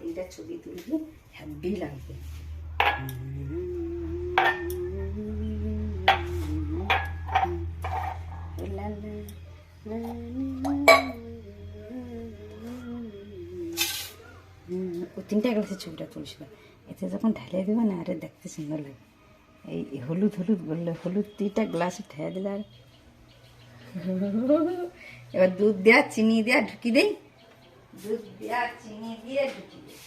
তিনটা ছবি তুলবি লাগবে। গ্লাসের ছবিটা তুলছিল। এতে যখন ঢালে দেবে না, আরে দেখতে সুন্দর লাগে এই হলুদ হলুদ বললে হলুদ তিটা গ্লাসে ঠেয়ে দিলে আর এবার দুধ দেয়া চিনি দেয়া ঢুকি দেই দুধ দেয়া চিনি দিয়ে ঢুকি দেই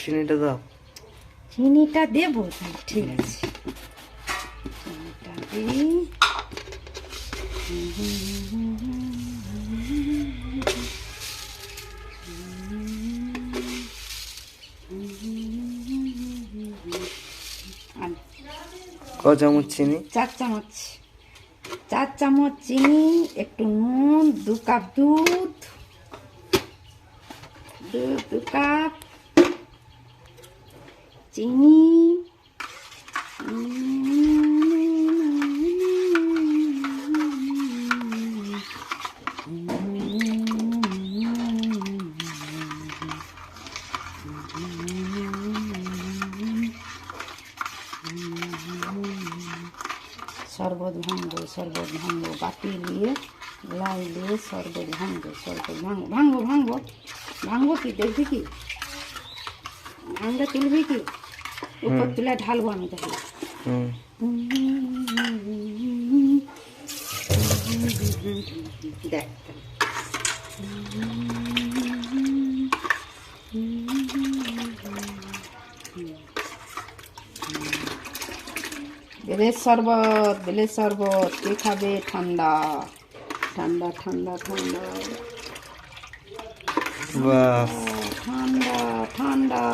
চিনিটা দাও চিনিটা দেবো ঠিক আছে আর ক চামচ চিনি? চার চামচ। চার চামচ চিনি, একটু নুন, দু কাপ দুধ দুধ দু কাপ চিনি। শরবত ভাঙবো শরবত ভাঙবো বাটি নিয়ে লাই দিয়ে শরবত ভাঙবো শরবত ভাঙবো ভাঙবো ভাঙবো ভাঙবো কি দেখবি কি? ভাঙলে তুলবি কি? উপর তুলে ঢালবো আমি হুম। দেখ। বেলের শরবত বেলের শরবত কে খাবে? ঠান্ডা ঠান্ডা ঠান্ডা ঠান্ডা। ঠান্ডা ঠান্ডা।